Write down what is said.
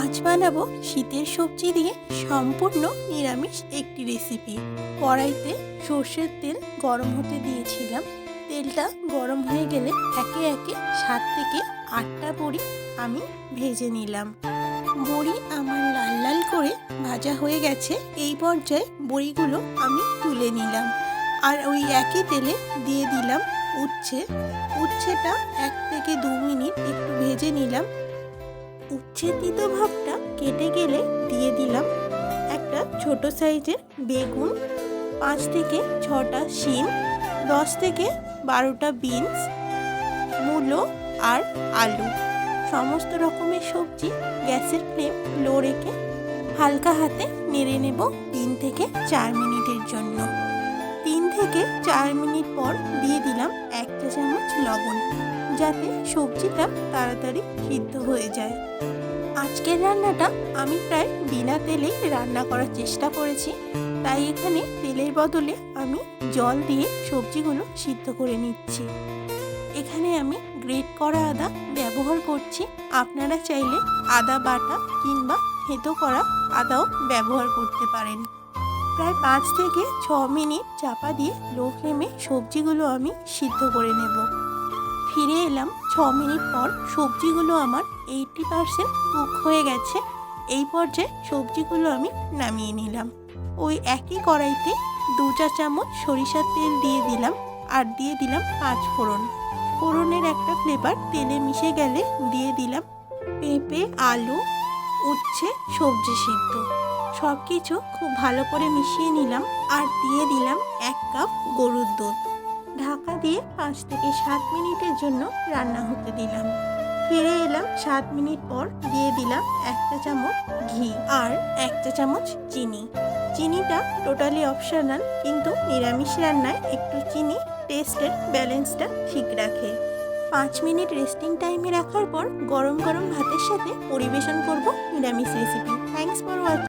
আজ বানাবো শীতের সবজি দিয়ে সম্পূর্ণ নিরামিষ একটি রেসিপি কড়াইতে সর্ষের তেল গরম হতে দিয়েছিলাম। তেলটা গরম হয়ে গেলে একে একে সাত থেকে আটটা বড়ি আমি ভেজে নিলাম। বড়ি আমার লাল লাল করে ভাজা হয়ে গেছে, এই পর্যায়ে বড়িগুলো আমি তুলে নিলাম। আর ওই একই তেলে দিয়ে দিলাম উচ্ছে। উচ্ছেটা এক থেকে দু মিনিট একটু ভেজে নিলাম। উচ্ছে তিতো ভাবটা কেটে গেলে দিয়ে দিলাম একটা ছোট সাইজের বেগুন, পাঁচ থেকে ছটা শিম, দশ থেকে বারোটা বিনস, মূলো আর আলু। সমস্ত রকমের সবজি গ্যাসের ফ্লেম লো রেখে হালকা হাতে নেড়ে নেব তিন থেকে চার মিনিটের জন্য। তিন থেকে চার মিনিট পর দিয়ে দিলাম এক চা চামচ লবণ। যাতে সবজিটা তাড়াতাড়ি সিদ্ধ হয়ে যায়। আজকের রান্নাটা আমি প্রায় বিনা তেলেই রান্না করার চেষ্টা করেছি। তাই এখানে তেলের বদলে আমি জল দিয়ে সবজিগুলো সিদ্ধ করে নিচ্ছি। এখানে আমি গ্রেট করা আদা ব্যবহার করছি। আপনারা চাইলে আদা বাটা কিংবা থেতো করা আদাও ব্যবহার করতে পারেন। প্রায় পাঁচ থেকে ছ মিনিট চাপা দিয়ে লো ফ্লেমে সবজিগুলো আমি সিদ্ধ করে নেব। ফিরে এলাম। ছ মিনিট পর সবজিগুলো আমার এইটি পারসেন্ট কুক হয়ে গেছে। এই পর্যায়ে সবজিগুলো আমি নামিয়ে নিলাম। ওই একই কড়াইতে দু চা চামচ সরিষার তেল দিয়ে দিলাম আর দিয়ে দিলাম পাঁচ ফোড়ন। ফোড়নের একটা ফ্লেভার তেলে মিশে গেলে দিয়ে দিলাম পেঁপে, আলু, উচ্ছে, সবজি সিদ্ধ। সব কিছু খুব ভালো করে মিশিয়ে নিলাম আর দিয়ে দিলাম এক কাপ গরুর দুধ। দিয়ে পাঁচ থেকে সাত মিনিটের জন্য রান্না হতে দিলাম। ফিরে এলাম সাত মিনিট পর দিয়ে দিলাম এক চা চামচ ঘি আর এক চা চামচ চিনি। চিনিটা টোটালি অপশনাল, কিন্তু নিরামিষ রান্নায় একটু চিনি টেস্টের ব্যালেন্সটা ঠিক রাখে। পাঁচ মিনিট রেস্টিং টাইমে রাখার পর গরম গরম ভাতের সাথে পরিবেশন করব নিরামিষ রেসিপি। Thanks for watching